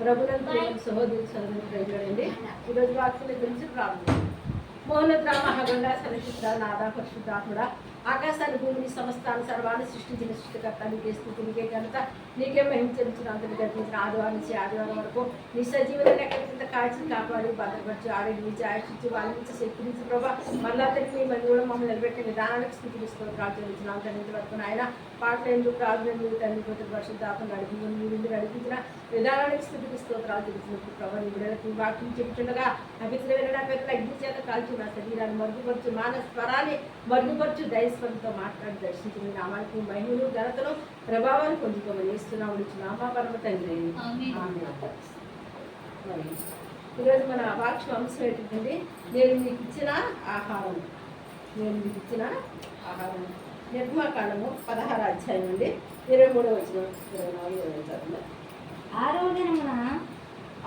ప్రభుత్వ సహోదరి సహోదరు ప్రజలండి ఈరోజు వాక్యం గురించి ప్రారంభం మౌనద్రా హగండ సరచిత్ర నాదా పరిశుద్ధాత్ముడ ఆకాశాన్ని భూమిని సమస్తాన్ని సర్వాన్ని సృష్టించిన సృష్టికర్త నీకే స్థితి నీకే ఘనత నీకే మహిమ చెందుతున్న అందరికీ గర్పించిన ఆదివారం నుంచి ఆదివారం వరకు నీ సజీవన ఎక్కడికింత కాల్చి కాపాడి భద్రపరిచి ఆరోగ్యించి ఆశించి శక్తి నుంచి ప్రభా మళ్ళా తిరిగి మళ్ళీ కూడా మమ్మల్ని నిలబెట్టిన విధానానికి స్థితి తీసుకొని ప్రార్థించిన అంతటి వరకు ఆయన పాటలు ఎందుకు ప్రార్థన ఎందుకు తండ్రి పోతే పరిశుద్ధాత్మ నడిపించిన మీరు నడిపించిన విధానానికి స్థితికి స్తోత్రాలు తెలుసినప్పుడు ప్రభావ నీ బిడ్డలకు వాక్యం చెప్తుండగా అభిత్ర వెళ్ళడానికి అగ్ని చేత కాల్చి నా శరీరాన్ని మరుగుపరచు మానవ స్వరాన్ని మరుగుపరచు దయస్వరంతో మాట్లాడి దర్శించి మీ నామానికి మహిమలు ఘనతను ప్రభావాన్ని పొందుకోమని ఇస్తున్నాం నామా పరమ తండ్రి ఈరోజు మన వాక్యం అంశం ఏంటంటే నేను మీకు ఇచ్చిన ఆహారం. నేను మీకు ఇచ్చిన ఆహారం. నిర్మాకాండము పదహారు అధ్యాయం నుండి ఇరవై మూడవ వచ్చిన ఇరవై నాలుగు ఇరవై ఆరో దినమున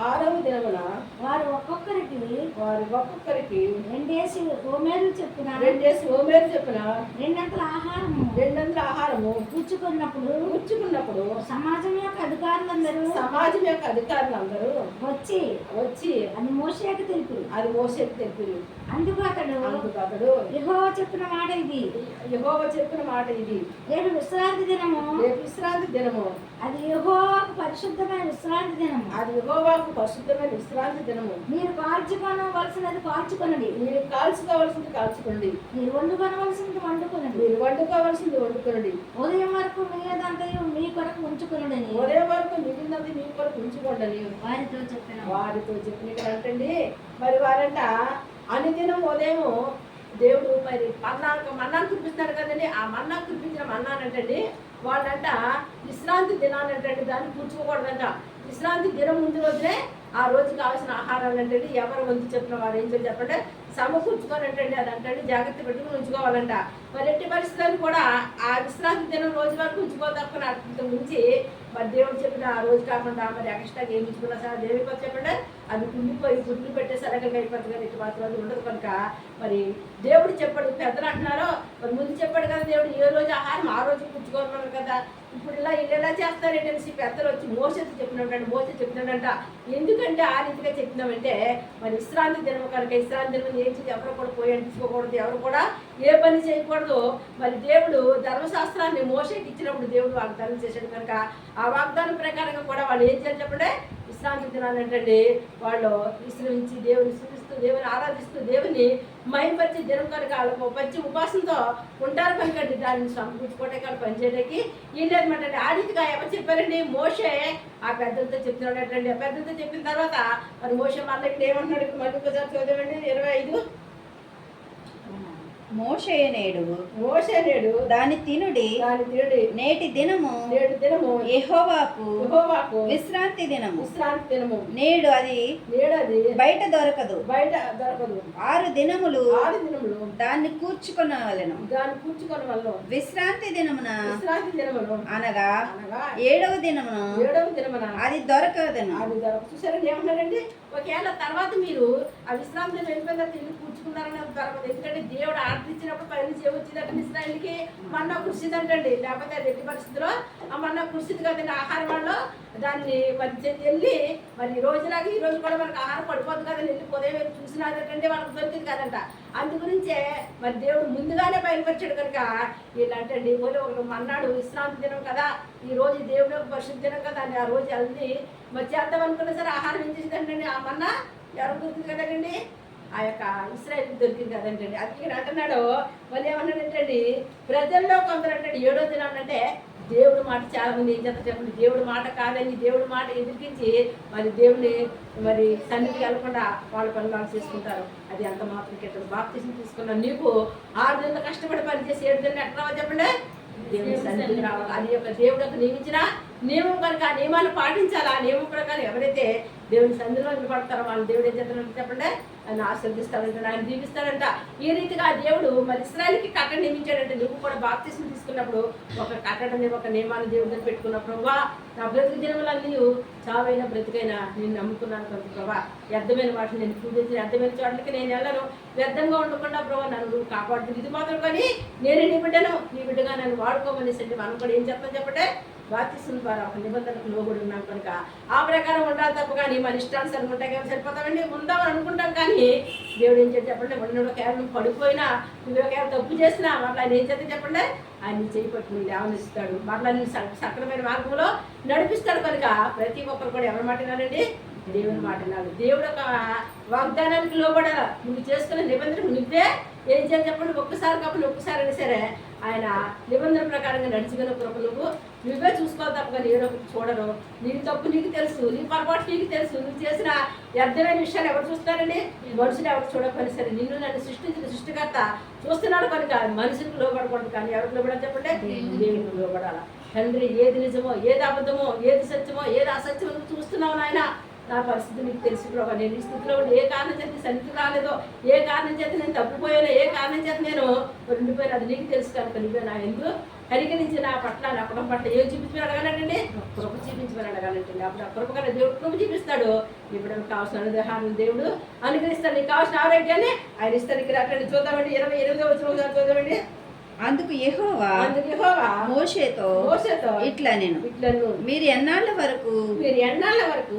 ఆరవ దినమున వారు ఒక్కొక్కరికి వారి ఒక్కొక్కరికి రెండేసి హోమేలు చెప్పిన రెండేసి ఓమేరు చెప్పిన రెండంతల ఆహారము. రెండంతల ఆహారము పుచ్చుకున్నప్పుడు కూర్చుకున్నప్పుడు సమాజం యొక్క అధికారులందరూ సమాజం యొక్క అధికారులు అందరూ వచ్చి వచ్చి అది మోషేకి తెలిపి అది మోసేది తెలిపారు. అందుకు అతడు అందుకు అతడు యెహోవా చెప్పిన మాట ఇది. యహోవ చెప్పిన మాట ఇది. రేపు విశ్రాంతి దినము. రేపు విశ్రాంతి దినము. అది యెహోవాకు పరిశుద్ధమైన విశ్రాంతి దినము. అది యహోవాకు పరిశుద్ధమైన విశ్రాంతి దినము. మీరు కాల్చుకొనవలసినది కాల్చుకొనడి మీరు కాల్చుకోవాల్సింది కాల్చుకోండి మీరు వండుకొనవలసినది వండుకొనడి. మీరు వండుకోవాల్సింది వండుకోండి ఉదయం వరకు మీదంతయు మీ కొరకు ఉంచుకొనడని. ఉదయం వరకు మిగిలినది మీ కొరకు ఉంచుకోండి వారితో చెప్పిన. వారితో చెప్పిన ఇక్కడ అంటండి. మరి వారంట అనుదినం ఉదయం దేవుడు మరి మన్నా మన్నాను కురిపిస్తున్నాడు కదండి. ఆ మన్నా కురిపించిన మన్నానంటండి. వాళ్ళంట విశ్రాంతి దినానంటండి. దాన్ని కూర్చోకూడదంట. విశ్రాంతి దినం ముందు రోజునే ఆ రోజు కావాల్సిన ఆహారాలు అంటే ఎవరు వంతు చెప్పిన వారు ఏం చేయాలి చెప్పంటే సమకూర్చుకొని అంటండి అది అంటే జాగ్రత్త పెట్టుకుని ఉంచుకోవాలంట. మరి ఎట్టి పరిస్థితులను కూడా ఆ విశ్రాంతి దినం రోజు వరకు ఉంచుకోదక్కున అంత మించి మరి దేవుడు చెప్పిన ఆ రోజు కాకుండా మరి ఎక్స్ట్రాగా ఏమి ఉంచుకున్నా సరే దేవి కొత్త చెప్పండి. అది కుండిపోయి గుడ్లు పెట్టే సరగంగా అయిపోతుంది కదా ఇటు మాత్రం అది ఉండదు కనుక. మరి దేవుడు చెప్పాడు పెద్దలు అంటున్నారు మరి ముందు చెప్పాడు కదా దేవుడు ఏ రోజు ఆహారం ఆ రోజు పుచ్చుకోమన్నారు కదా. ఇప్పుడు ఇలా వీళ్ళు ఎలా చేస్తారేంటనేసి పెద్దలు వచ్చి మోసతో చెప్పినాడంట మోస చెప్పినాడంట ఎందుకంటే ఆ రీతిగా చెప్పినామంటే మరి విశ్రాంతి దినం కనుక విశ్రాంతి దినం ఏం చేసి ఎవరు కూడా పోయి అంటించుకోకూడదు ఎవరు కూడా ఏ పని చేయకూడదు. మరి దేవుడు ధర్మశాస్త్రాన్ని మోసకి ఇచ్చినప్పుడు దేవుడు వాగ్దానం చేశాడు కనుక ఆ వాగ్దానం ప్రకారంగా కూడా వాళ్ళు ఏం చేయాలి చెప్పండి? విశ్రాంతి దినాలు ఏంటంటే వాళ్ళు విశ్రమించి దేవుని దేవుని ఆరాధిస్తూ దేవుని మహింపరిచి దినం కనుక వాళ్ళకు మంచి ఉపాసంతో ఉంటారు కనుక దాన్ని సమకూర్చుకోవటం వాళ్ళు పనిచేయడానికి ఏంటంటే ఆ రీతిగా ఎవరు చెప్పారండి? మోషే. ఆ పెద్దలతో చెప్తున్నాడు అంటే ఆ పెద్దలతో చెప్పిన తర్వాత మరి మోషే మళ్ళీ ఇక్కడ ఏమంటున్నాడు మళ్ళీ ఒకసారి ఇరవై ఐదు. మోషేనేడు మోషే నేడు దాని తినుడి. దాని తిరుడి నేటి దినము నేడు దినము యెహోవాకు యెహోవాకు విశ్రాంతి దినము. విశ్రాంతి దినము. నేడు అది నేడు అది బయట దొరకదు. బయట దొరకదు. ఆరు దినములు ఆరు దినములు దాన్ని కూర్చుకొనవలెను. దాన్ని కూర్చుకొని వల్ల విశ్రాంతి దినమున విశ్రాంతి దినమును అనగా అనగా ఏడవ దినమున ఏడవ దినమున అది దొరకదను అది దొరక చూసారండి ఏమన్నారండి ఒకవేళ తర్వాత మీరు ఆ విశ్రాంతి దినం వెళ్ళిపోయిన తర్వాత ఇల్లు కూర్చుకున్నారని దొరకదు ఎందుకంటే దేవుడు ఆర్డర్ ఇచ్చినప్పుడు పై నుంచి ఏమొచ్చిందంటే ఇస్రాయల్కి మన్నా కుర్చీదంటండి లేకపోతే రెడ్డి పరిస్థితిలో ఆ మన్నా కుర్చీది కదండి ఆహారం వాళ్ళు దాన్ని మరి వెళ్ళి మరి ఈ రోజులాగా ఈ రోజు కూడా మనకు ఆహారం పడిపోదు కదండి వెళ్ళి ఉదయం వెళ్ళి చూసినారంటే వాళ్ళకి దొరికింది కదంట. అందు గురించే మరి దేవుడు ముందుగానే బయలుపరిచాడు కనుక ఇలాంటండి ఓలో ఒక మన్నాడు విశ్రాంతి దినం కదా ఈ రోజు దేవుడు యొక్క పరిశుద్ధ దినం కదా అని ఆ రోజు వెళ్ళి మరి చేద్దాం అనుకున్నా సరే ఆహారం ఏం చేసిందంటండి? ఆ మన్నా ఎవరు దొరికింది కదండి? ఆ యొక్క ఇస్రాయల్ దొరికింది కదండి అది ఇక్కడ అంటున్నాడు మళ్ళీ ఏమన్నాడంటండి ప్రజల్లో కొందరు అంటాడు ఏడో దినం అంటే దేవుడి మాట చాలా మంది ఏం చేస్తారు చెప్పండి? దేవుడి మాట కాదని దేవుడి మాట ఎదిరించి మరి దేవుని మరి సన్నిధికి వెళ్ళకుండా వాళ్ళ పనులు వాళ్ళు చేసుకుంటారు. అది అంత మాత్రం కింద బాప్తీసం తీసుకున్న నీకు ఆరు నెలలు కష్టపడి పనిచేసి ఏడు నెలలు ఎట్లా రావాలి చెప్పండి? దేవుని సన్నిధికి రావాలి. అది యొక్క దేవుడు యొక్క నియమించిన నియమం కనుక ఆ నియమాన్ని పాటించాలి. ఆ నియమం ప్రకారం ఎవరైతే దేవుని సన్నిధిలో నిలబడతారో వాళ్ళు దేవుడు ఏం చేస్తారంటే చెప్పండి? ఆయన ఆశీర్దిస్తాడంట ఆయన దీవిస్తాడంట ఈ రీతిగా ఆ దేవుడు మరి ఇస్రాయల్కి కట్టడి నియమించాడంటే నువ్వు కూడా బాప్తీసం తీసుకున్నప్పుడు ఒక కట్టడని ఒక నియమాన్ని దేవుడిని పెట్టుకున్నప్పుడు వా నా బ్రతుకు దినములన్నీ చావైన బ్రతికైనా నేను నమ్ముకున్నాను కనుక ప్రభా. వ్యర్థమైన మాట నేను పూజించిన వ్యర్థమైన చోట్లకి నేను వెళ్ళను. వ్యర్థంగా ఉండకుండా ప్రభా నన్ను నువ్వు కాపాడుతుంది. ఇది మాత్రం కానీ నేను నీ బిడ్డను నీ బిడ్డగా నన్ను వాడుకోమని మనం కూడా ఏం చెప్తాను చెప్పంటే బాధ్యస్తున్న ద్వారా ఒక నిబంధనకు లోబడి ఉన్నాం కనుక. ఆ ప్రకారం ఉండాలి తప్ప కానీ మన ఇష్టానుసారం ఉంటాయి కానీ సరిపోతామండి? ఉందామని అనుకుంటాం కానీ దేవుడు ఏం చేసి చెప్పండి? ఉండడం కేవలం పడిపోయినా నువ్వు కేవలం తప్పు చేసినా మళ్ళీ ఆయన ఏం చేస్తే చెప్పండి? ఆయన చేయి పట్టి నువ్వు లేవనిస్తాడు మళ్ళీ నేను సక్రమైన మార్గంలో నడిపిస్తాడు కనుక ప్రతి ఒక్కరు కూడా ఎవరి మాట వినాలండి? దేవుని మాట వినాలి. దేవుడు ఒక వాగ్దానానికి లోబడాల. నువ్వు చేసుకున్న నిబంధనకు నువ్వే ఏం చేయాలి చెప్పండి? ఒక్కసారి కాకుండా ఒక్కసారి అయినా సరే ఆయన నిబంధన ప్రకారంగా నడుచుకున్న కృప నువ్వు నువ్వే చూసుకోవాలి తప్ప కానీ ఏదో ఒకటి చూడరు నీకు తప్పు నీకు తెలుసు నీ పొరపాటు నీకు తెలుసు. నువ్వు చేసిన వ్యర్థమైన విషయాలు ఎవరు చూస్తారండి మనుషులు ఎవరు చూడకపోయినా సరే నిన్ను నన్ను సృష్టించిన సృష్టికర్త చూస్తున్నాడు కనుక మనుషులకు లోపడకూడదు కానీ ఎవరికి లోబడాలి చెప్పండి? దేవునికి లోపడాల తండ్రి ఏది నిజమో ఏది అబద్ధమో ఏది సత్యమో ఏది అసత్యమో నువ్వు చూస్తున్నావు నాయన. నా పరిస్థితి నీకు తెలుసు ప్రభా. నేను ఈ స్థితిలో ఉండి ఏ కారణం చేత సన్నిధి రాలేదో ఏ కారణం చేత నేను తప్పిపోయానో ఏ కారణం చేత నేను ఉండిపోయాను అది నీకు తెలుసు కనుక నువ్వే నా ఎందుకు కరిగరించి నా పట్ల నా కుటుంబం పట్ల ఏం చూపించమని అడగాలంటండి? కృప చూపించమని అడగాలంటండి. అప్పుడు ఆ కృప కన్నా దేవుడు కృప చూపిస్తాడు. ఇప్పుడు నీకు కావాల్సిన అనుగ్రహాన్ని దేవుడు అనుగ్రహిస్తాడు. నీకు కావాల్సిన ఆరోగ్యాన్ని ఆయన ఇస్తాడు ఇక్కడ అక్కడ చూద్దామండి. ఇరవై ఎనిమిదో వచ్చిన చూద్దామండి. అందుకు యెహోవా మోషేతో మోసేతో ఇట్లా నేను. ఇట్లను మీరు ఎన్నాళ్ళ వరకు మీరు ఎన్నాళ్ళ వరకు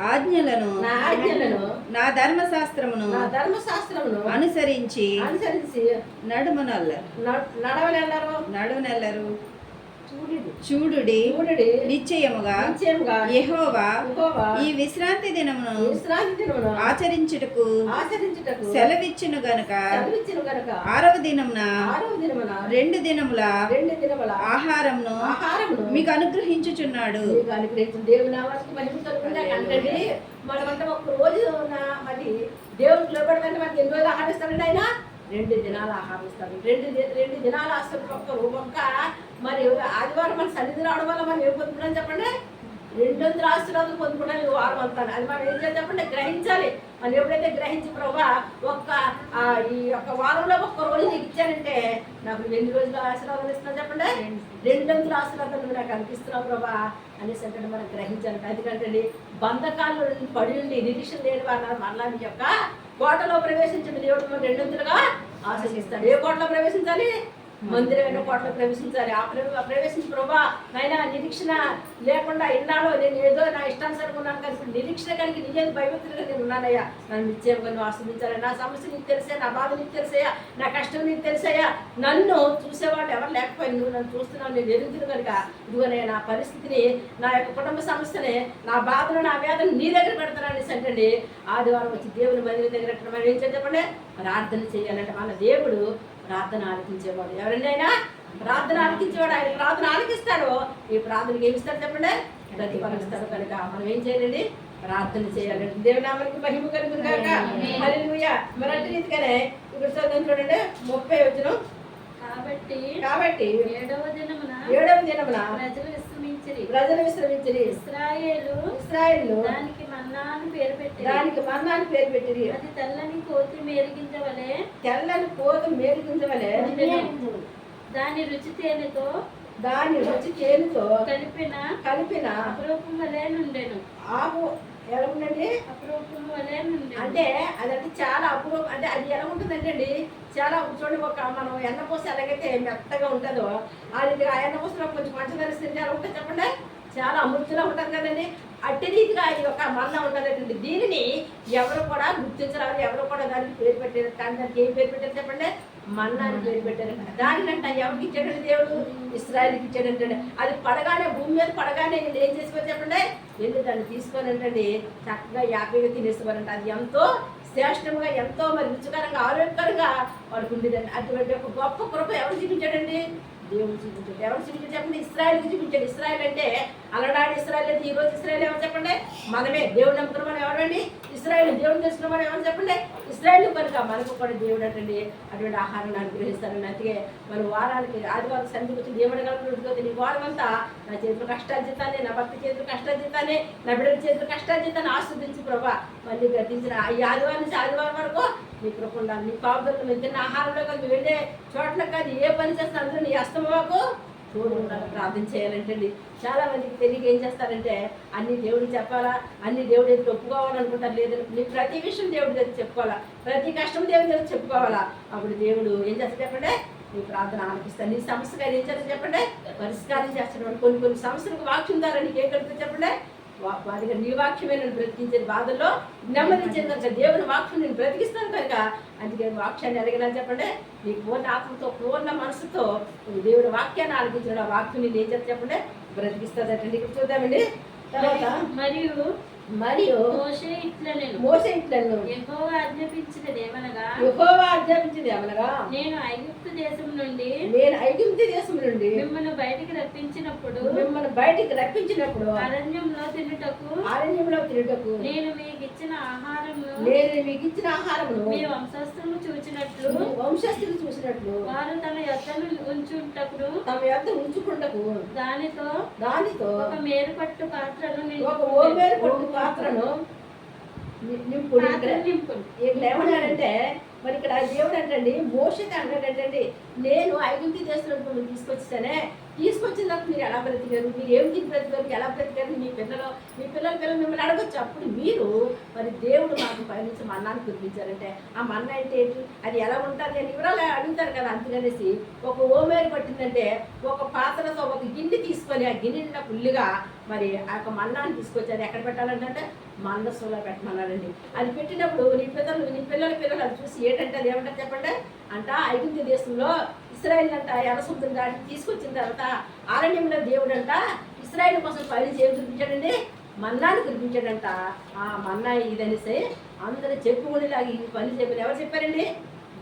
ఆజ్ఞలను నా ఆజ్ఞలను నా ధర్మశాస్త్రమును నా ధర్మశాస్త్రమును అనుసరించి అనుసరించి నడుమనల్లరు. న- నడవనన్నారు నడునెల్లరు చూడుడి. నిశ్చయముగా యెహోవా ఈ విశ్రాంతి దినమును ఆచరించుటకు ఆచరించుటకు సెలవిచ్చును గనుక. ఆరవ దినమున రెండు దినముల రెండు దినముల ఆహారంను మీకు అనుగ్రహించుచున్నాడు. మనమంటే ఒక రోజు మరి దేవునికి లోపడమంటే మనకి ఎన్ని రోజులు ఆహారం ఆయన? రెండు దినాలు ఆహారం ఇస్తాడు రెండు రెండు దినాలు ఆస్తులు ఒక్క ఒక్క. మరి ఆదివారం మన సన్నిధి రావడం వల్ల మనం ఏం పొందుకున్నాం చెప్పండి? రెండు వందల ఆశీర్వాదాలు పొందుకున్నాం వారం అంతా. అది మనం ఏం చేయాలి చెప్పండి? గ్రహించాలి. మనం ఎప్పుడైతే గ్రహించి ప్రభా ఒక్క ఈ యొక్క వారంలో ఒక్క రోజు నీకు ఇచ్చానంటే నాకు ఎన్ని రోజులు ఆశీర్వాదాలు ఇస్తున్నా చెప్పండి? రెండు వందల ఆశీర్వాదాలు నువ్వు నాకు అనిపిస్తున్నావు ప్రభా అనేసి అంటే మనం గ్రహించాలి. ఎందుకంటే బంధకాలు పడి ఉండి నిరీక్షణ లేని వారు మరలా మీ యొక్క కోటలో ప్రవేశించిన దేవుడు మనం రెండు ఆశీర్వదిస్తాడు ఏ కోటలో ప్రవేశించాలి? మందిరమైన కోటలో ప్రవేశించాలి. ఆ ప్ర- ప్రవేశించి ప్రభా నాయన నిరీక్షణ లేకుండా ఇన్నాడో నేను ఏదో నా ఇష్టానుసారం ఉన్నాను కానీ నిరీక్షణ కలిగి నిజేది భయభక్తులుగా నేను ఉన్నానయ్యా. నన్ను నిత్యంగా నువ్వు ఆశ్రమించాలి నా సమస్య నీకు తెలిసే నా బాధ నీకు తెలిసాయా నా కష్టం నీకు తెలిసాయా నన్ను చూసేవాళ్ళు ఎవరు లేకపోయినా నువ్వు నన్ను చూస్తున్నావు నేను ఎదుగుతున్నా కనుక ఇదిగోనయ్యా నా పరిస్థితిని నా యొక్క కుటుంబ సమస్యని నా బాధను నా వేదను నీ దగ్గర పెడతానని అంటే ఆదివారం వచ్చి దేవుని మందిరం దగ్గర మనం ఏం చెప్పండి ప్రార్థన చేయాలంటే మన దేవుడు ప్రార్థన ఆలకించేవాడు. ఎవరండి ఆయన ప్రార్థన ఆలకించేవాడు. ఆయన ప్రార్థన ఆలకిస్తాడు. ఈ ప్రార్థనకి ఏమి ఇస్తాడు చెప్పండి? ప్రతిఫలిస్తాడు కనుక. మనం ఏం చేయాలండి? ప్రార్థన చేయాలండి దేవునామానికి మహిమ కలుగును కాక హల్లెలూయా. మరి అట్టి రీతిగానే ఇప్పుడు చదువు చూడండి. ముప్పై వచ్చిన కాబట్టి కాబట్టి ఏడవ దినమున ఏడవ దినమున ప్రజలు విశ్రమించిరి. ప్రజలు విశ్రమించి ఇస్రాయేలు ఇస్రాయేల్ దానికి పేరు పెట్టి దానికి మన్నాన్ని పేరు పెట్టిరి. అది తెల్లని కోతి మేరిగించవలే తెల్లని కోత మేలుకుంచవలే దాని రుచి తేనెతో దాని రుచి తేనెతో కలిపిన కలిపిన అపురూపం వలె నుండెను. ఆకు ఎలా ఉందండి? అపురూపం వలె నుండెను. అంటే అదంటే చాలా అపూర్వం అంటే అది ఎలా ఉంటుందంటే అండి చాలా చూడండి ఒక మనం ఎన్నపూస ఎలాగైతే మెత్తగా ఉంటుందో అది ఆ ఎన్నపూసలో కొంచెం పంచదార తింటే ఎలా ఉంటుంది చెప్పండి? చాలా అమృతిలో ఉంటుంది కదండి. అట్టి రీతిగా ఇది ఒక మన్న ఉంటుందండి దీనిని ఎవరు కూడా గుర్తించరాదు ఎవరు కూడా దానికి పేరు పెట్టారు కానీ దానికి ఏం పేరు పెట్టారు చెప్పండి? అని పేరు పెట్టారు దానికంట ఎవరికి ఇచ్చాడండి దేవుడు? ఇస్రాయల్కి ఇచ్చాడంటే. అది పడగానే భూమి మీద పడగానే వీళ్ళు ఏం చేసుకోవాలి చెప్పండి? వెళ్ళి దాన్ని తీసుకొని ఏంటండి చక్కగా యాభైగా తినేసుకోవాలంట అది ఎంతో శ్రేష్టంగా ఎంతో మరి రుచికరంగా ఆరోగ్యకరంగా వాళ్ళకు ఉండేదండి. అటువంటి ఒక గొప్ప కృప ఎవరు చూపించాడండి? దేవుడు చూపించాడు. ఎవరు చూపించాడు చెప్పండి? ఇస్రాయల్కి చూపించాడు. ఇస్రాయల్ అంటే అలడాడు ఇస్రాయల్ అంటే ఈ రోజు ఇస్రాయల్ ఎవరు చెప్పండి? మనమే. దేవుడు నమ్ముతున్న మనం ఎవరండి? ఇస్రాయల్. దేవుడు తెలుసుకున్న మనం ఎవరు చెప్పండి? ఇస్రాయల్ కనుక మనకు కూడా దేవుడు అంటండి అటువంటి ఆహారాన్ని అనుగ్రహిస్తారని అందుకే మన వారానికి ఆదివారం సంధికి వచ్చి దేవుడు కలుగుతుంది నీ వారం అంతా నా చేతులు కష్టాలు చేతానే నా భక్తి చేతులు కష్టాలు చేతానే నా బిడ్డల చేతులు కష్టాలు చేతానే ఆస్వాదించి ప్రభా మళ్ళీ గర్తించిన ఈ ఆదివారం నుంచి ఆదివారం వరకు నీ కృప నీ పాపదలు మేము తిన్న ఆహారంలో కానీ వెళ్ళే చోట్ల కానీ ఏ పని చేస్తా అందులో నీ అస్తమాకు తోడు ఉండాలి. ప్రార్థన చేయాలంటండి. చాలా మందికి తెలియక ఏం చేస్తారంటే అన్ని దేవుడు చెప్పాలా? అన్ని దేవుడు దగ్గర ఒప్పుకోవాలనుకుంటారు? లేదని నీ ప్రతి విషయం దేవుడి దగ్గర చెప్పుకోవాలా? ప్రతి కష్టం దేవుడి దగ్గర చెప్పుకోవాలా? అప్పుడు దేవుడు ఏం చేస్తాడు చెప్పండి? నీ ప్రార్థన ఆలపిస్తాను నీ సమస్యగా ఏం చేయాలి చెప్పండి? పరిష్కారం చేస్తున్నాడు కొన్ని కొన్ని సమస్యలకు వాక్యం ద్వారా నీకు ఏం కలుగుతుంది చెప్పండి? వారి వాడిగా నీ వాక్యమే నేను బ్రతికించే బాధల్లో నెమ్మది చెందక దేవుని వాక్యం నేను బ్రతికిస్తాను కనుక అందుకే వాక్యాన్ని అడిగినా చెప్పండి. నీకు పూర్ణ ఆత్మతో పూర్ణ మనసుతో దేవుని వాక్యాన్ని ఆలకించిన వాక్యం నేను ఏం చెప్పండి? బ్రతికిస్తుందటండి ఇక్కడ చూద్దామండి. తర్వాత మరియు మరియు మోషే ఇట్లా నేను మోసే ఇంట్లను యెహోవా ఆజ్ఞాపించినది ఏమనగా? యెహోవా ఆజ్ఞాపించింది ఏమనగా? నేను ఐగుప్తు దేశం నుండి నేను ఐగుప్తి దేశం నుండి మిమ్మల్ని బయటికి రప్పించినప్పుడు మిమ్మల్ని బయటికి రప్పించినప్పుడు అరణ్యంలో తినుటకు అరణ్యంలో తిరుగుటకు నేను మీకు ఇచ్చిన ఆహారము నేను మీకు ఇచ్చిన ఆహారమును మీ వంశస్థులు చూచినట్లు వంశస్థులు చూసినట్లు వారు తన యొద్దను ఉంచుటకును తమ యొద్ద ఉంచుకుంటకు దానితో దానితో ఒక మేరుపట్టు పాత్రను ఒక ఓమేరు పట్టు పాత్రను నింపుడు ఇక్కడ ఏమన్నాడంటే మరి ఇక్కడ దేవుడు అంటండి మోసకి అన్నాడంటండి నేను ఐగుప్తి దేశంలో మిమ్మల్ని తీసుకొచ్చానే తీసుకొచ్చినప్పుడు మీరు ఎలా బ్రతికారు? మీరు ఏం తిని బ్రతికారు? ఎలా బ్రతికారు? మీ పిల్లలు మీ పిల్లల పిల్లలు మిమ్మల్ని అడగొచ్చు. అప్పుడు మీరు మరి దేవుడు మాకు పైనుంచి మన్నాన్ని కురిపించారంటే ఆ మన్న అంటే ఏంటి? అది ఎలా ఉంటుంది అని వివరాలు అడుగుతారు కదా. అందుకనేసి ఒక ఓమేరు పట్టిందంటే ఒక పాత్రతో ఒక గిన్నె తీసుకొని ఆ గిన్నె నిండా ఫుల్లుగా మరి ఆ యొక్క మన్నాన్ని తీసుకొచ్చారు ఎక్కడ పెట్టాలంటే మందస్సులో పెట్టమన్నారండి. అది పెట్టినప్పుడు నీ పిల్లలు నీ పిల్లల పిల్లలు అది చూసి ఏంటంటే అది ఏమంటారు చెప్పండి? అంట ఐగుప్తు దేశంలో ఇస్రాయల్ అంట ఎర్రసముద్రం దాటి తీసుకొచ్చిన తర్వాత ఆరణ్యంలో దేవుడు అంట ఇస్రాయల్ కోసం పని చేసి చూపించాడండి మన్నాను కురిపించాడంట. ఆ మన్నా ఇదనేసి అందరూ చెప్పుకునేలాగా ఈ పని చెప్పారు. ఎవరు చెప్పారండి?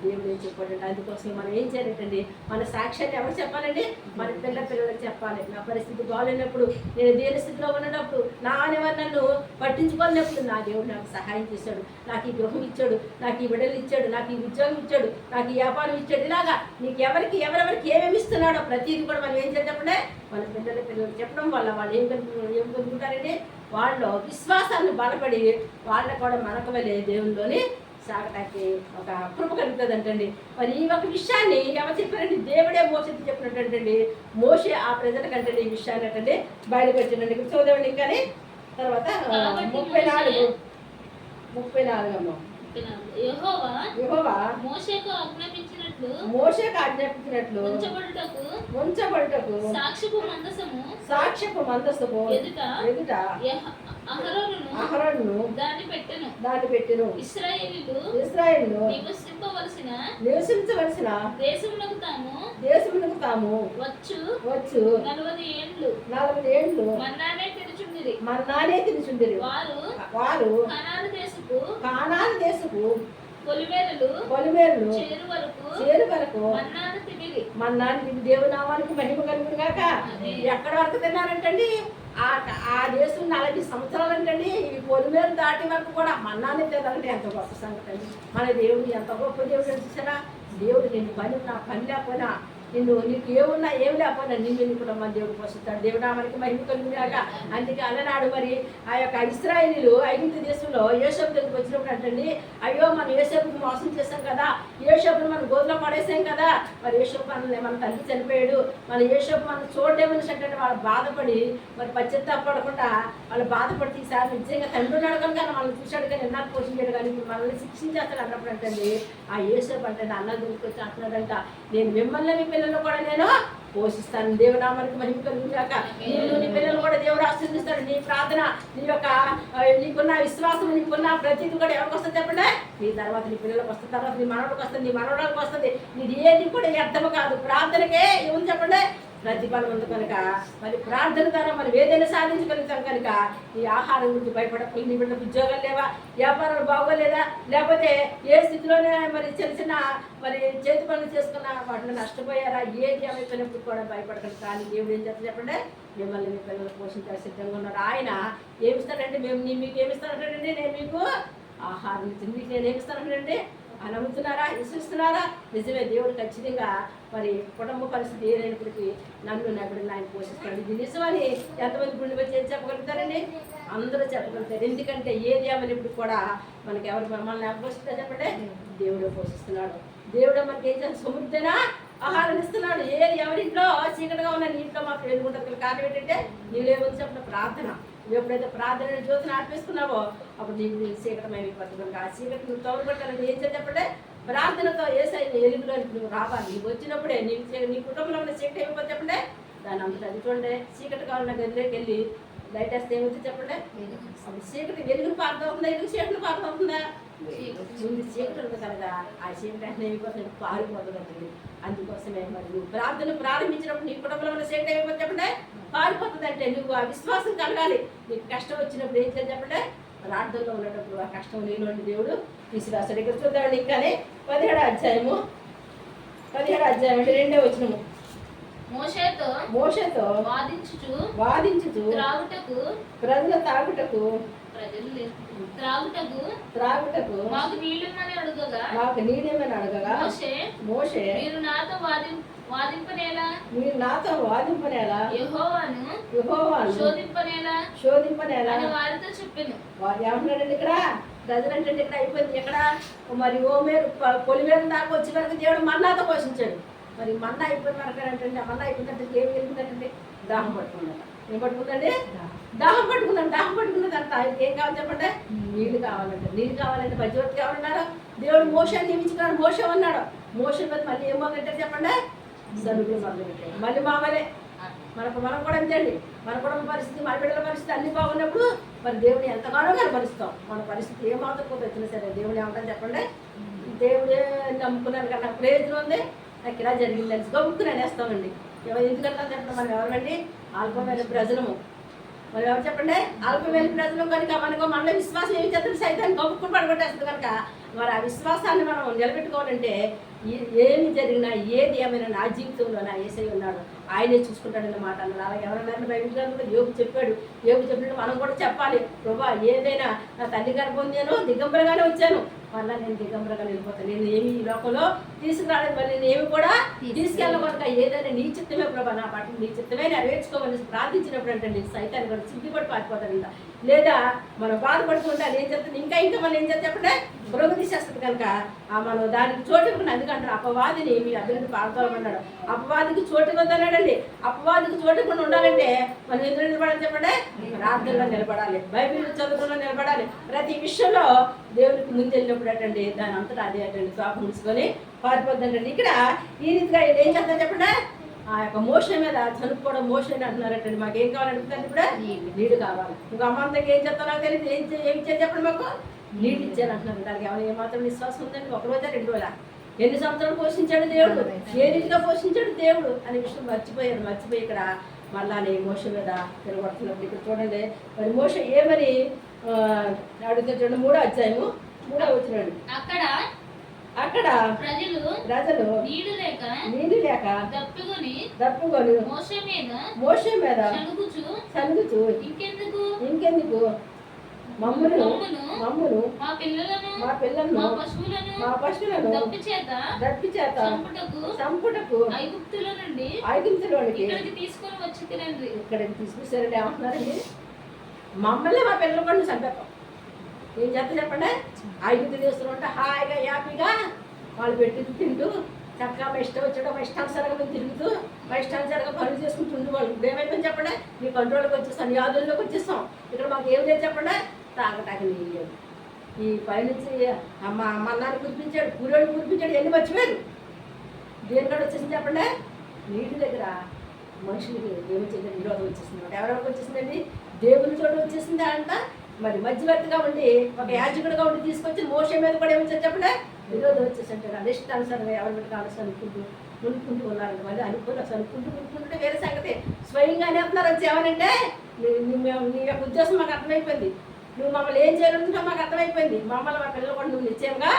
దేవుడు ఏం చెప్పాడండి అందుకోసం మనం ఏం చేయాలంటే మన సాక్ష్యాన్ని ఎవరు చెప్పాలండి? మన పిల్ల పిల్లలకు చెప్పాలి. నా పరిస్థితి బాగాలేనప్పుడు నేను దేని స్థితిలో ఉన్నప్పుడు నా అనేవారు నన్ను పట్టించుకోలేనప్పుడు నా దేవుడు నాకు సహాయం చేశాడు. నాకు ఈ గృహం ఇచ్చాడు నాకు ఈ విడలు ఇచ్చాడు నాకు ఈ ఉద్యోగం ఇచ్చాడు నాకు ఈ వ్యాపారం ఇచ్చాడు. ఇలాగా నీకు ఎవరికి ఎవరెవరికి ఏమేమి ఇస్తున్నాడో ప్రతిదీ కూడా మనం ఏం చేద్దామంటే మన పిల్లల పిల్లలు చెప్పడం వల్ల వాళ్ళు ఏం కలుగు ఏం కలుగుతారండి వాళ్ళు విశ్వాసాన్ని బలపడి వాళ్ళ కూడా మనకు వెళ్ళే దేవునిలోని సాగటానికి ఒక కృప కలుగుతుంది అంటండి మరి ఈ ఒక విషయాన్ని ఎవరు చెప్పారంటే దేవుడే మోసకి చెప్పినట్టండి మోసే ఆ ప్రజలకంటే ఈ విషయాన్ని అంటే ఇక్కడ చూద్దామండి కానీ తర్వాత ముప్పై నాలుగు. ముప్పై నాలుగు అమ్మ మోషేకు ఆజ్ఞాపించినట్లు మోషకు ఆజ్ఞాపించినట్లు ఉంచబడుటకు ఉంచబడుటకు సాక్షిపు మందసము సాక్ష్యపు మందస్తము ఎదుట ఎదుట అహరోనును అహరోను దాన్ని పెట్టెను దాన్ని పెట్టిను ఇస్రాయేలీలు ఇస్రాయేల్ నివసింపవలసిన నివసించవలసిన దేశమునకు తాము దేశమునకు తాము వచ్చు వచ్చు నలభై ఏండ్లు. నలభై ఏండ్లు మన్నానే తెరుచుండిరి మన్నానే తినుచుండిరి. వారు వారు కనాను దేశపు కానాల దేశపు పొలిమేరలు పొలిమేరులు చేరు వరకు చేరు వరకు మన్నాను తినిరి మన్నాన్ని తిని దేవుని నామానికి మహిమ కలుగును గాక. ఎక్కడ వరకు తిన్నారంటండి? ఆ ఆ దేశం నలభై సంవత్సరాలు అంటండి. ఈ పొలిమేరు దాటి వరకు కూడా మన్నాన్ని తినాలంటే ఎంత గొప్ప సంగతి అండి. మన దేవుడు ఎంత గొప్ప దేవుడు చూసారా? దేవుడు నిన్ను పని నా పని లేకపోయినా నిన్ను నీకు ఏమున్నా ఏం లేకపోయినా నిన్ను నీ కుటుంబం దేవుడు పోషిస్తాడు? దేవుడు మనకి మహిమ కలుగునాక అందుకే అలనాడు మరి ఆ యొక్క ఇస్రాయేలీలు ఐగుప్తు దేశంలో యేసపు దగ్గరికి వచ్చినప్పుడు అంటండి అయ్యో మనం యేసపుకి మోసం చేశాం కదా. యేసపుని మనం గోధులో పడేసాం కదా. మరి యేసపు మనల్ని మన తల్లి చనిపోయాడు. మన యేసపు మనం చూడలేమని అంటే వాళ్ళు బాధపడి మరి పశ్చాత్తాపడకుండా వాళ్ళు బాధపడితే ఈసారి నిజంగా తండ్రి ఉన్నాడు కనుక వాళ్ళని చూశాడు కానీ ఎన్నాళ్ళు పోషించాడు కానీ మనల్ని శిక్షించేస్తాడు అన్నప్పుడు అంటండి ఆ యేసపు అంటే అన్న దొరికి అంటున్నాడంట. నేను మిమ్మల్ని మీ పిల్లలు కూడా నేను పోషిస్తాను. దేవనామానికి మహిమ కలుగుగాక. నీళ్ళు నీ పిల్లలు కూడా దేవుడు ఆశీర్దిస్తాడు నీ ప్రార్థన నీ యొక్క నీకున్న విశ్వాసం నీకున్న ప్రతిది కూడా ఎవరికి వస్తుంది చెప్పండి? నీ తర్వాత నీ పిల్లలకు వస్తుంది. తర్వాత నీ మనవడికి వస్తుంది నీ మనవడానికి వస్తుంది. నీది ఏది కూడా వ్యర్థము కాదు. ప్రార్థనకే ఏముంది చెప్పండి? ప్రతిఫలం ఉంది కనుక మరి ప్రార్థన ద్వారా మనం ఏదైనా సాధించగలుగుతాం కనుక ఈ ఆహారం గురించి భయపడకుండా నీ బిడ్డకు ఉద్యోగాలు లేవా వ్యాపారాలు బాగోలేదా లేకపోతే ఏ స్థితిలోనే మరి చిన్న చిన్న మరి చేతి పనులు చేసుకున్న వాటిని నష్టపోయారా ఏది ఏమైపోయినప్పుడు కూడా భయపడకండి. కానీ దేవుడు ఏం చేస్తా చెప్పండి? మిమ్మల్ని మీ పిల్లలు పోషించాలి సిద్ధంగా ఉన్నారు. ఆయన ఏమిస్తాడంటే మేము నీ మీకు ఏమిస్తానంటాడండి? నేను మీకు ఆహారం ఇచ్చింది మీకు నేను ఏమిస్తానంటాడండి? అని నమ్ముతున్నారా విశ్వసిస్తున్నారా నిజమే దేవుడు ఖచ్చితంగా మరి కుటుంబ పరిస్థితి ఏదైనప్పటికీ నన్ను నా ఆయన పోషిస్తాడు. ఇది నిజమని ఎంతమంది గుండె వచ్చి ఏం చెప్పగలుగుతారండి? అందరూ చెప్పగలుగుతారు. ఎందుకంటే ఏది ఏమైనప్పుడు కూడా మనకి ఎవరు మమ్మల్ని ఎవరు పోషిస్తారు చెప్పండి? దేవుడు పోషిస్తున్నాడు. దేవుడు మనకి ఏం చేస్తాడు? ఆహారం ఇస్తున్నాడు. ఏది ఎవరింట్లో చీకటిగా ఉన్న నీ ఇంట్లో మాకు ఎదుగుంటుంది కారణం ఏంటంటే నీళ్ళు ఏమని చెప్పిన ప్రార్థన. నువ్వు ఎప్పుడైతే ప్రార్థన జ్యోతిని ఆర్పేసుకున్నావో అప్పుడు నీకు సీకటమే చీకటం ఆ చీకటి నువ్వు తోడుపట్టాలని ఏం చేయాలి ప్రార్థనతో ఏసై ఎలుగులో నువ్వు రావాలి. నీకు వచ్చినప్పుడే నీ నీ కుటుంబంలో ఉన్న శక్తి ఏమైపోతే చెప్పండి దాని అంత చదువుకోండి చూడండి చీకటి కావాలన్న గదిలోకి వెళ్ళి లైట్ వేస్తే ఏమైతే చెప్పండి అప్పుడు చీకటి వెలుగులు అవుతుందా ఎలుగు చీకటి పారుతుందా ముందు చీకటి ఉంది కనుక ఆ చీకటి అంటే ఏమైపోతుంది పారిపోతుంది అందుకోసమే మరి నువ్వు ప్రార్థన ప్రారంభించినప్పుడు నీ కుటుంబంలో ఉన్న చీకటి ఏమైపోతే చెప్పండి? పారిపోతుంది అంటే నువ్వు ఆ విశ్వాసం కలగాలి. నీకు కష్టం వచ్చినప్పుడు ఏం చేయాలి చెప్పండి? ప్రార్థనలో ఉన్నప్పుడు ఆ కష్టం నీలోని దేవుడు తీసుకురాస్తాడు ఇక్కడ చూద్దామండి ఇంకానే పదిహేడు అధ్యాయము. పదిహేడు అధ్యాయం అంటే రెండో వచ్చినము మోషేతో మోషతో వాదించుచు వాదించుతూ త్రాగుటకు ప్రజల తాగుటకు ప్రజలు త్రాగుటకు త్రాగుటకు మాకు నీళ్ళమని అడుగగా? మాకు నీడేమని అడగగా? మోషే మోషే మీరు నాతో వాది వాదింపనేలా? మీరు నాతో వాదింపనేలా? యెహోవాను యెహోవాను శోధింపనేలా? శోధింపనేలా? అని వారితో చెప్పాను. వారు ఏమంటున్నారండి ఇక్కడ? ప్రజలంటే ఇక్కడ అయిపోయింది ఎక్కడ? మరి ఓ మేరు ప- పొలిమేర దాకా వచ్చే వరకు దేవుడు మన్నాతో పోషించాడు. మరి మన్న అయిపోయిన వరకు ఏంటంటే మన్న అయిపోయిందంటే ఏం వెళ్తుందంటే దాహం పట్టుకున్నాడు. ఏం పట్టుకుందండి? దాహం పట్టుకున్నాడు దాహం పట్టుకున్నది ఆయనకి ఏం కావాలి చెప్పండి నీళ్ళు కావాలంటే. నీళ్ళు కావాలంటే మధ్యవర్తి కావాలన్నాడు దేవుడు మోషన్ నియమించుకున్నాడు మోసం అన్నాడు మోషన్ మీద మళ్ళీ ఏం మొదలెట్టారు చెప్పండి? సరుకులు మొదలుపెట్టాడు మళ్ళీ మామలే మనకు మనం కూడా అంతే అండి. మన కుటుంబ పరిస్థితి మన బిడ్డల పరిస్థితి అన్ని బాగున్నప్పుడు మరి దేవుని ఎంతగానో కనపరుస్తాం మన పరిస్థితి ఏమాత్రం పోతే వచ్చినా సరే దేవుని ఏమంటారు చెప్పండి? దేవుడే నమ్ముకున్నాను కదా నాకు ప్రయోజనం ఉంది. నాకు ఇలా జరిగిందని గొప్పకుని అనేస్తామండి ఎవరు ఎందుకంటే చెప్పండి మనం ఎవరండి? ఆల్పమైన ప్రజలము. మరి ఎవరు చెప్పండి? వెళ్ళి ప్రజలు కనుక మనకు మనలో విశ్వాసం ఏమి చేస్తుంది సైతాన్ని గొప్పకుని పడగొట్టేస్తుంది కనుక మరి ఆ విశ్వాసాన్ని మనం నిలబెట్టుకోవాలంటే ఏమి జరిగినా ఏది ఏమైనా నా జీవితంలో నా ఏసై ఉన్నాడు ఆయనే చూసుకుంటాడన్న మాట అలా ఎవరైనా బైబిల్ గ్రంథంలో యోగు చెప్పాడు. యోగు చెప్పినట్టు మనం కూడా చెప్పాలి. ప్రభా ఏదైనా నా తల్లి గర్భం నేను దిగంబరగానే వచ్చాను. మళ్ళీ నేను దిగంబరగా వెళ్ళిపోతాను. నేను ఏమి ఈ లోకంలో తీసుకురాలేదు మళ్ళీ నేను ఏమి కూడా తీసుకెళ్ళకూడక ఏదైనా నీ చిత్తమే ప్రభా నా పట్ల నీ చిత్తమే నెరవేర్చుకోమని ప్రార్థించినప్పుడు అంటే నేను సైతాన్ని కూడా సిగ్గు పడి పారిపోతాడంట లేదా మనం బాధపడుతుంటే అది ఏం చెప్తుంది ఇంకా ఇంకా మనం ఏం చేస్తే చెప్పంటే బురగ తీసేస్తుంది కనుక ఆ మనం దానికి చోటు ఇవ్వకుండా. ఎందుకంటారు అపవాదిని మీ అభివృద్ధి పాడుకోమన్నాడు అపవాదికి చోటు ఇవ్వద్దన్నాడండి. అపవాదికి చోటు ఇవ్వకుండా ఉండాలంటే మనం ఎందుకు నిలబడాలి చెప్పండి? ప్రార్థనలో నిలబడాలి. బైబిల్ చదువుకులో నిలబడాలి. ప్రతి విషయంలో దేవునికి ముందు వెళ్ళినప్పుడు అటండి దాని అంతటా అదే అటండి తోక ముడుచుకొని పారిపోద్దండి ఇక్కడ ఈ రీతిగా ఏం చేస్తారు చెప్పండి. ఆ యొక్క మోషన్ మీద చనుక్కోవడం మోషన్ అంటున్నారటండి. మాకు ఏం కావాలంటున్నారు ఇప్పుడు? నీళ్ళు. కావాలి. ఇంకా అమ్మంతకి ఏం చెప్తానో తెలియదు. ఏం చే- ఏం చేయాలి చెప్పండి మాకు? నీళ్ళు ఇచ్చాను అంటున్నారు. దానికి ఎవరు ఏమాత్రం విశ్వాసం ఉందండి? ఒక రోజా రెండు రోజా ఎన్ని సంవత్సరాలు పోషించాడు దేవుడు? ఏ రీతిగా పోషించాడు దేవుడు? అనే విషయం మర్చిపోయారు మర్చిపోయి ఇక్కడ మళ్ళా మోస మీద తిరగబడుతున్నప్పుడు ఇక్కడ చూడండి. మరి మోస ఏమని ఆ, అడుగుతా చూడండి. మూడో అధ్యాయము. మూడో వచ్చినాడు అక్కడ అక్కడ ప్రజలు ప్రజలు నీళ్ళు లేక నీళ్ళు లేక తప్పుకొని తప్పుకొని మోసే మీద మోస మీద చనుగుచు చదువుతూ ఇంకెందుకు? ఇంకెందుకు? మమ్మును మమ్మును మా పిల్లలను మా పిల్లలను మా పశువులను మా పశువులను దప్పి చేత దప్పి చేత చంపుటకు సంపుటకు ఐగుప్తుల నుండి ఐగుప్తులోనికి ఇక్కడికి తీసుకొని వచ్చి తినండి. ఇక్కడికి తీసుకొచ్చారండి ఏమంటున్నారండి? మమ్మల్ని మా పిల్లలు కూడా చంపేస్తాం ఏం చేస్తా చెప్పండి? ఐదు దేశంలో ఉంటే హాయిగా హ్యాపీగా వాళ్ళు పెట్టి తింటూ చక్కగా మా ఇష్టం వచ్చాడో మా ఇష్టానుసారంగా మేము తిరుగుతూ మా ఇష్టానుసారంగా పనులు చేసుకుంటుండే వాళ్ళు. ఇప్పుడు ఏమైపోయింది చెప్పండి? మీ కంట్రోల్కి వచ్చేస్తాం యాదుల్లోకి వచ్చేస్తాం. ఇక్కడ మాకు ఏం లేదు చెప్పండి? తాగటానికి నీళ్ళు. ఈ పైనుంచి అమ్మ అమ్మ అన్నాన్ని కురిపించాడు కూరేళ్ళు కురిపించాడు ఎన్ని మర్చిపోయారు? దేనికాడ వచ్చేసింది చెప్పండి? నీటి దగ్గర మనుషులకి ఏమొచ్చింది నిరోధం వచ్చేసింది. ఎవరెవరికి వచ్చేసిందండి? దేవుని చోట వచ్చేసింది అంట? మరి మధ్యవర్తిగా ఉండి ఒక యాజకుడిగా ఉండి తీసుకొచ్చి మోసం మీద కూడా ఏమి చెప్పలే? విరోధం వచ్చేసింటారు అనిష్టానుసారంగా ఎవరి బిడ్డ కావాల్సి అనుకుంటూ కొనుక్కుంటూ ఉన్నారు మళ్ళీ అనుకున్న అనుకుంటూ కొనుక్కుంటే వేరే సంగతి. స్వయంగానే అంటున్నారు వచ్చి ఏమనంటే నీ- యొక్క ఉద్దేశం మాకు అర్థమైపోయింది. నువ్వు మమ్మల్ని ఏం చేయాలంటున్నా మాకు అర్థమైపోయింది. మమ్మల్ని మా పిల్లలు కూడా నువ్వు నిశ్చయంగా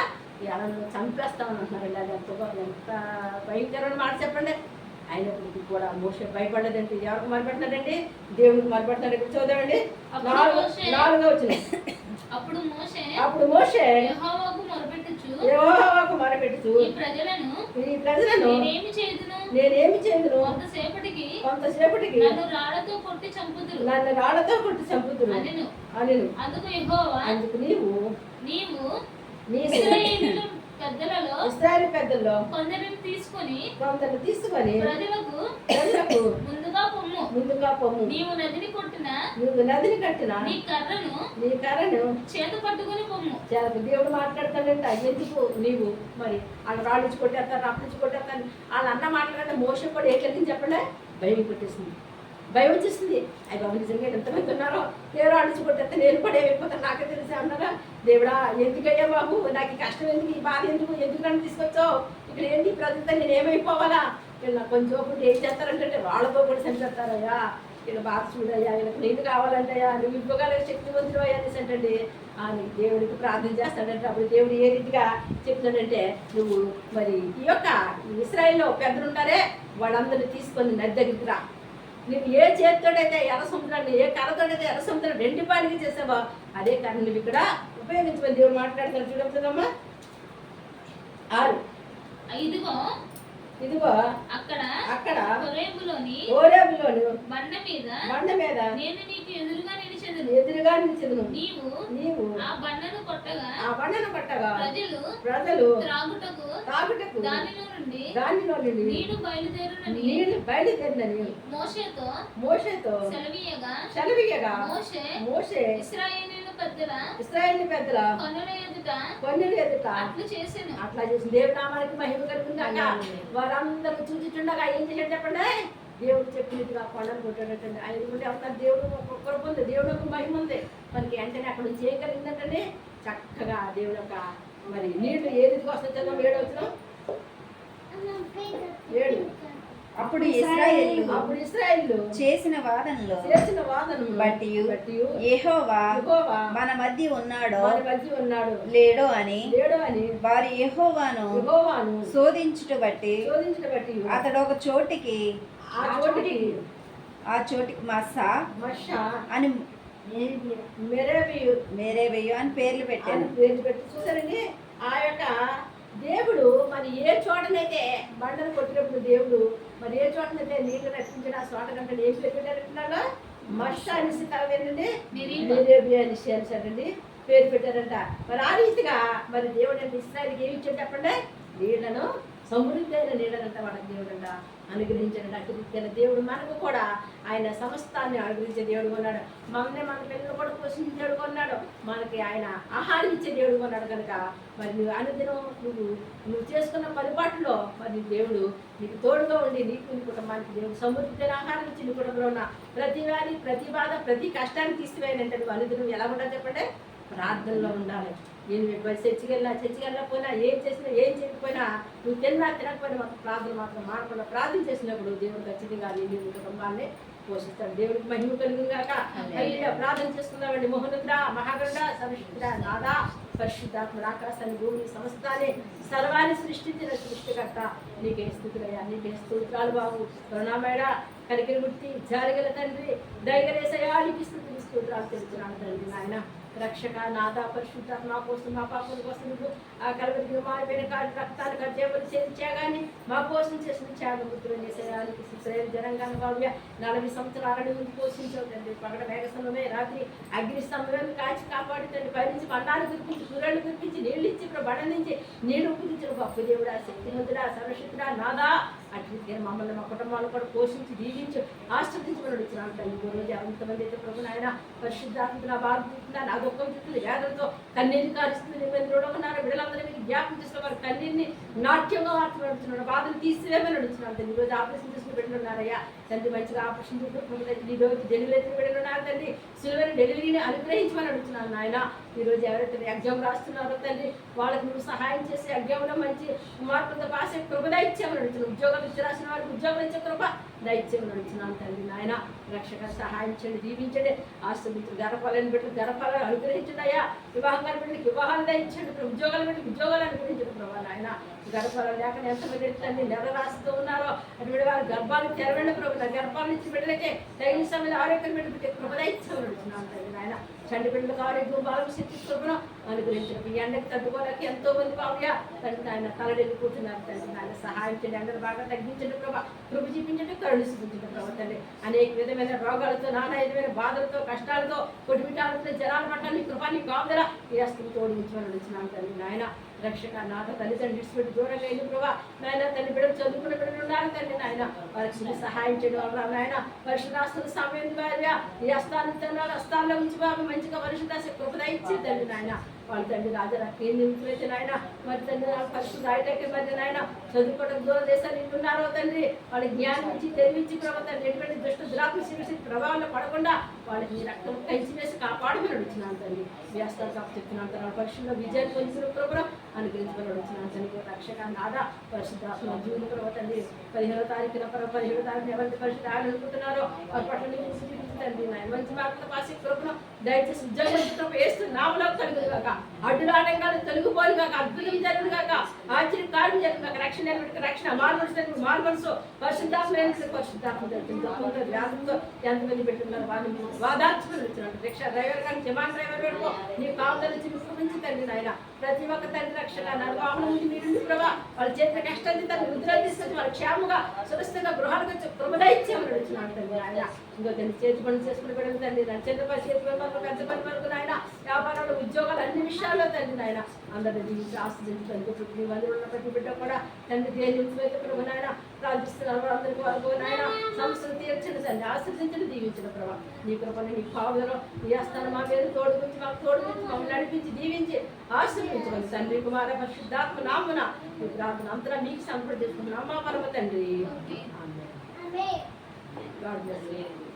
ఎలా నువ్వు చంపేస్తామని అంటున్నారు అది ఎంత ఎంత భయంకరమైన మాట చెప్పండి. అయినప్పటికీ కూడా మోస భయపడదండి ఎవరికి మరిపెట్టినాడండి దేవుడికి ఇప్పుడు చూద్దామండి. నాలుగు నాలుగో వచ్చిన. అప్పుడు మోసే అప్పుడు మోసే యెహోవాకు మొరపెట్టుచు. యెహోవాకు మొరపెట్టుచు. ఈ ప్రజలను ఈ ప్రజలను నేనేమి చేయుదును? నేనేమి చేయదును? కొంతసేపటికి కొంతసేపటికి నన్ను రాళ్ళతో కొట్టి చంపుదురు. నన్ను రాళ్ళతో కొట్టి చంపుతురు అనెను. అని అందుకు యెహోవా అందుకు నీవు నీవు నీ ఇశ్రాయేలు పెద్దలలో ఇస్రాయల్ పెద్దల్లో కొందరిని తీసుకొని తీసుకొని ప్రజలకు ప్రజలకు ముందుగా పొమ్ము. ముందుగా పొమ్ము. నీవు నదిని కొట్టిన నువ్వు నదిని కట్టిన నీ కర్రను నీ కర్రను చేత పట్టుకుని పొమ్ము. దేవుడు మాట్లాడతాడంట ఎందుకు నీవు మరి వాళ్ళు రాళ్ళు కొట్టేస్తారు రప్ప ఇచ్చి కొట్టేస్తారు వాళ్ళు అన్న మాట్లాడే మోసం కూడా ఏంటని చెప్పండి భయం కొట్టేసింది. భయం వచ్చేసింది అయ్యి బాబు నిజంగా ఎంతమంది ఉన్నారో దేవుడు రాళ్ళు నేను కూడా ఏమైపోతాను నాకే తెలిసి అన్నారా? దేవుడా ఎందుకయ్యా బాబు? నాకు కష్టం ఎందుకు? ఈ బాధ ఎందుకు? ఎందుకు నన్ను తీసుకొచ్చావు? ఇక్కడ ఏంటి? ప్రజలతో నేను ఏమైపోవాలా? వీళ్ళు నాకు కొంచెం ఒకటి ఏం చేస్తారంటే వాళ్ళతో కూడా చనిపెడతారయ్యా వీళ్ళ బాధ చూడయ్యా వీళ్ళకి నీళ్ళు కావాలంటయ్యా నువ్వు ఇవ్వగలిగే శక్తి మంత్రులు అయ్యా అనేసి అంటే అని దేవుడికి ప్రార్థన చేస్తాడంటే. అప్పుడు దేవుడు ఏ రీతిగా చెప్తాడంటే నువ్వు మరి ఈ యొక్క ఇస్రాయిల్లో పెద్దలు ఉన్నారే వాళ్ళందరినీ తీసుకొని నది దగ్గరికి రా. నువ్వు ఏ చేతితోడైతే ఎర్ర సముద్రాన్ని ఏ కర్రతోడైతే ఎర్ర సముద్రం రెండు పాలికి చేసావో అదే కర్ర నువ్వు ఇక్కడ ఉపయోగించమని దేవుడు మాట్లాడుతున్నాడు. చూడవుతుందమ్మా ఆరు. ఇదిగో ఇదిగో అక్కడ అక్కడ హోరేబులోని ఓరేబులోను బండ మీద బండ మీద నేను నీకు ఎదురుగా నిలిచెదను. ఎదురుగా నిలిచెదను. నీవు నీవు ఆ బండను కొట్టగా ఆ బండను పట్టగా ప్రజలు ప్రజలు త్రాగుటకు తాగుటకు దానిలో నుండి దానిలో నుండి నీళ్ళు బయలుదేరునని నీళ్ళు బయలుదేరినని మోషేతో మోషేతో సెలవీయగా సెలవీయగా మోషే మోషే ఇస్రాయేలీల పెద్దల ఇస్రాయేల్ పెద్దల? కన్నుల ఎదుట? అట్లు చేసెను అట్లా చేసి దేవుడు నామానికి మహిమ కలుగుందాక వారందరూ చూచుచుండగా ఏం చేశాడు చెప్పండి. దేవుడు చెప్పినట్టుగా కొండను కొట్టాడటండి ఆయన ఉంటే అవుతారు దేవుడు ఒక్కొక్కరు ఉంది. దేవుడు ఒక మహిమ ఉంది. మనకి వెంటనే అక్కడ నుంచి ఏం కలిగిందంటే చక్కగా దేవుడు యొక్క మరి నీళ్ళు ఏ రీతికి వస్తాయి చదువు ఏడు వచ్చిన ఏడు. అప్పుడు ఇస్రాయేలు అప్పుడు ఇస్రాయిల్ చేసిన వాదనలో చేసిన వాదన బట్టి యెహోవా మన మధ్య ఉన్నాడో మధ్య ఉన్నాడు లేడో అని లేడు అని వారు యెహోవాను యెహోవాను శోధించుట బట్టి శోధించిన బట్టి అతడు ఒక చోటికి ఆ చోటికి ఆ చోటికి మస్సా మష అని మెరవియు మేరేవయ్యో అని పేర్లు పెట్టాను. పేరు పెట్టి చూసారండి ఆ యొక్క దేవుడు మరి ఏ చోటనైతే బండను కొట్టినప్పుడు దేవుడు మరి ఏ చోటనైతే నీళ్ళు రక్షించిన ఆ చోట కంటే ఏం పేరు పెట్టారంటున్నాడు? మష అనేసి తర్వాత ఏంటండి. మెరేబియా అనేసి అనేసారండి పేరు పెట్టారంట. మరి ఆ రీతిగా మరి దేవుడు అంటే ఇస్రాయల్కి ఏమి ఇచ్చాడు చెప్పండి? నీళ్ళను సమృద్ధైన అయిన నీళ్ళనంట దేవుడంట దేవుడు అనుగ్రహించాడు అటు దేవుడు మనకు కూడా ఆయన సమస్తాన్ని అనుగ్రహించే దేవుడు కొన్నాడు. మమ్మల్ని మన పిల్లలు కూడా పోషించే దేవుడు కొన్నాడు. మనకి ఆయన ఆహారం ఇచ్చే దేవుడు కొన్నాడు కనుక మరి నువ్వు అనుదినం నువ్వు నువ్వు చేసుకున్న పరిపాటులో మరి దేవుడు నీకు తోడుగా ఉండి నీకు నీ కుటుంబానికి దేవుడు సమృద్ధి ఆహారం ఇచ్చి నీ కుటుంబంలో ఉన్న ప్రతి వారి ప్రతి బాధ ప్రతి కష్టాన్ని తీసివేయనంటే నువ్వు అనుదినం ఎలా ఉండాలి చెప్పండి? ప్రార్థనలో ఉండాలి. నేను చర్చికి వెళ్ళా చర్చికి వెళ్ళకపోయినా ఏం చేసినా ఏం చేయకపోయినా నువ్వు తిన్నా తినకపోయినా మాత్రం ప్రార్థన మాత్రం మానకుండా ప్రార్థన చేసినప్పుడు దేవుడు ఖచ్చితంగా నీ నీ కుటుంబాన్ని పోషిస్తాడు. దేవుడికి మహిమ హల్లెలూయా. ప్రార్థన చేసుకుందామండి. మోహనుద్ర మహాగండ సవిష్ఠుడ నాదా పరిశుద్ధాత్మ ఆకాశాన్ని భూమిని సమస్తాన్ని సర్వాన్ని సృష్టించిన సృష్టికర్త. నీకే స్థుతులయ్యా నీకే స్తోత్రాలు బాబు. కరుణామేడ కరికిరి ముట్టి జారిగల తండ్రి దయగలేసయా నీకు స్థుతులు స్తోత్రాలు తెలుస్తున్నాను తండ్రి నాయన. రక్షక నాదా పరిశుద్ధ మా కోసం మా పాపల కోసం నువ్వు ఆ కలవరికి మారిపోయిన కాడి రక్తాలు కట్టేపడి చేసి త్యాగాన్ని మా కోసం చేసిన త్యాగ ముద్రం చేసేదానికి ఇస్రాయేల్ జనంగాన్ని భావ్య నలభై సంవత్సరాల ముందు పోషించావు తండ్రి. పగడ వేగ రాత్రి అగ్ని సమయం కాచి కాపాడు తండ్రి. పైనుంచి పండాలు కురిపించి కూరలు కురిపించి నీళ్ళు ఇచ్చి ఇప్పుడు బండ నుంచి నీళ్ళు కుదించిన గొప్ప దేవుడా శక్తిమంతుడా సర్వశక్తుడా నాదా అట్లా మమ్మల్ని మా కుటుంబాలు కూడా పోషించి దీవించు ఆశ్రదించమని ఇచ్చినాను తల్లి. ఈ రోజు అంతమంది అయితే ప్రభు నాయన పరిశుద్ధాత్మ బాగుంటుందా బాధ చూస్తుందా నా దుఃఖం చూస్తుంది వేదనతో కన్నీరు కారుస్తుంది. నిబంధన ఉన్నారు బిడ్డలందరూ మీరు జ్ఞాపకం చేసిన వారు కన్నీరిని నాట్యంగా మార్చి నడుచున్నాడు బాధను తీసివేమని నడుచున్నాను తండ్రి ఈ రోజు ఆపరేషన్ చేసుకుని బిడ్డలున్నారయ్యా తండ్రి మంచిగా ఆపరేషన్ చేసిన ప్రభు ఈ రోజు డెలివరీ అయితే బిడ్డలున్నారు తండ్రి. సిల్వర్ డెలివరీని అనుగ్రహించమని అడుగుతున్నాను నాయన? ఈరోజు ఎవరైతే ఎగ్జామ్ రాస్తున్నారో తండ్రి వాళ్ళకి నువ్వు సహాయం చేసి ఎగ్జామ్లో మంచి మార్పులతో పాస్ అయ్యి కృప దయచేయమని అడుగుతున్నాను ఉద్యోగాలు ఇచ్చి రాసిన వారికి ఉద్యోగాలు ఇచ్చే కృప దయచేయమని అడుగుతున్నాను తండ్రి నాయన. రక్షక సహాయం చేయండి దీవించండి. ఆశ్రమించండి గర్భాలను బిడ్డలు గర్భాలను అనుగ్రహించండి అయ్యా. వివాహం గారి వివాహాలు దయించండి ఇప్పుడు ఉద్యోగాలు పెట్టి ఉద్యోగాలు అనుగ్రహించండి ప్రభావ నాయన గర్భాలు లేక ఎంతమంది తండ్రి నెల రాస్తూ ఉన్నారో అటువంటి వారి గర్భాలు తెరవండి ప్రభు. నా గర్భాల నుంచి బిడ్డలకి తగిన సమయంలో ఆరోగ్యం పెట్టి కృప దయచేయమని అడుగుతున్నాను తండ్రి నాయన చండి బిడ్డలకు ఆరోగ్యం బాగా శక్తి కృపను అనుగ్రహించిన ఈ ఎండకి తట్టుకోలేక ఎంతో మంది బాబుయా తండ్రి ఆయన తలడెళ్ళి కూర్చున్నారు తండ్రి ఆయన సహాయం చేయండి. ఎండలు బాగా తగ్గించండి ప్రభా. కృప చూపించండి కరుణ చూపించండి ప్రభా తండ్రి. అనేక విధమైన రోగాలతో నానా విధమైన బాధలతో కష్టాలతో కొడిమిటాలతో జనాల పట్టాలి కృపాన్ని కృప ఈ అస్తులు తోడించమని వచ్చినాను తండ్రి. నాయన రక్షక నాతో తల్లిదండ్రులు విడిచిపెట్టి దూరంగా వెళ్ళి ప్రభా. నాయన తల్లి బిడ్డలు చదువుకున్న బిడ్డలు ఉన్నారు తండ్రి నాయన. వారికి సహాయం చేయడం వల్ల నాయన పరిశుధాస్తుల సమయం ద్వారా ఈ అస్థానం తన అస్థానంలో ఉంచి బాబు మంచిగా పరిశుధాశ కృపద ఇచ్చి తండ్రి నాయన. వాళ్ళ తండ్రి రాజా ఏం నిమిత్తులైతే నాయన? మరి తండ్రి నాకు ఫస్ట్ రాయటకి మరి నాయన చదువుకోవడం దూరం దేశాలు ఉన్నారో తండ్రి. వాళ్ళ జ్ఞానం ఇచ్చి తెలివించి ప్రభావ తండ్రి ఎటువంటి దుష్ట దురాత్మ శిక్ష ప్రభావంలో పడకుండా వాళ్ళకి మీ రక్తం కలిసి వేసి కాపాడు మీరు వచ్చినాను తండ్రి. వేస్తారు కాపు చెప్తున్నాను తన పరీక్షల్లో విజయాన్ని పొందిన ప్రభావం అనుగ్రహించమని వచ్చినాను తండ్రి. రక్షక నాదా పరిశుద్ధాత్మ జూన్ ప్రభావ తండ్రి. పదిహేనో తారీఖున ప్రభావ పదిహేడో తారీఖున ఎవరికి పరిశుద్ధ ఆయన అనుకుంటున్నారో వారి పట్ల మీరు చూపించండి నాయన మంచి మార్పుల పాసి ప్రభుత్వం దయచేసి ఉద్యోగం వేస్తూ నామలో కలుగుదు కాక అడ్డులు తెలుగు తొలగిపోయి కాక అద్భుతం జరుగును కాక ఆశ్చర్య కార్యం జరుగును కాక రక్షణ ఏర్పడిన రక్షణ మార్మల్స్ మార్మల్స్ పరిశుద్ధాత్మ పరిశుద్ధాత్మ జరుగుతుంది గొప్పంతో వ్యాధంతో ఎంతమంది పెట్టుకున్నారు వాళ్ళు వాదార్చుకుని వచ్చినట్టు. రిక్షా డ్రైవర్ కానీ జమాన్ డ్రైవర్ పెట్టుకో నీ కాపుదల నుంచి తండ్రి నాయన ప్రతి ఒక్క తండ్రి రక్షణ నరవాహనం నుంచి మీరు ప్రభా? వాళ్ళ చేతిన కష్టాన్ని తన రుద్రాలు వాళ్ళ క్షేమంగా సురక్షితంగా గృహాలకు వచ్చి కృమదైత్యం ఇచ్చేమని తండ్రి ఆయన. ఇంకో తండ్రి చేతి పనులు చేసుకుని పెడదు తండ్రి. నా చంద్రపై చేతి పని వరకు పెద్ద పని వరకు నాయన వ్యాపారాలు ఉద్యోగాలు అన్ని విషయాల్లో తండ్రి నాయన అందరి ఆస్తి తండ్రి ప్రతి మందిలో ఉన్న ప్రతి బిడ్డ కూడా తండ్రి అయితే ప్రభు నాయన ప్రార్థిస్తున్నారు అందరికీ వరకు నాయన సమస్యలు తీర్చండి తండ్రి. ఆశ్రదించండి దీవించిన ప్రభా. నీ కృపని నీ పావుదలో నీ ఆస్థానం మా మీద తోడుగుంచి మాకు తోడుగుంచి మమ్మల్ని నడిపించి దీవించి ఆశీర్వించమని తండ్రి కుమార పరిశుద్ధాత్మ నామున ఈ ప్రార్థన అంతటా మీకు సంపద చేసుకుంటున్నాం. మా పరమ తండ్రి. bless you.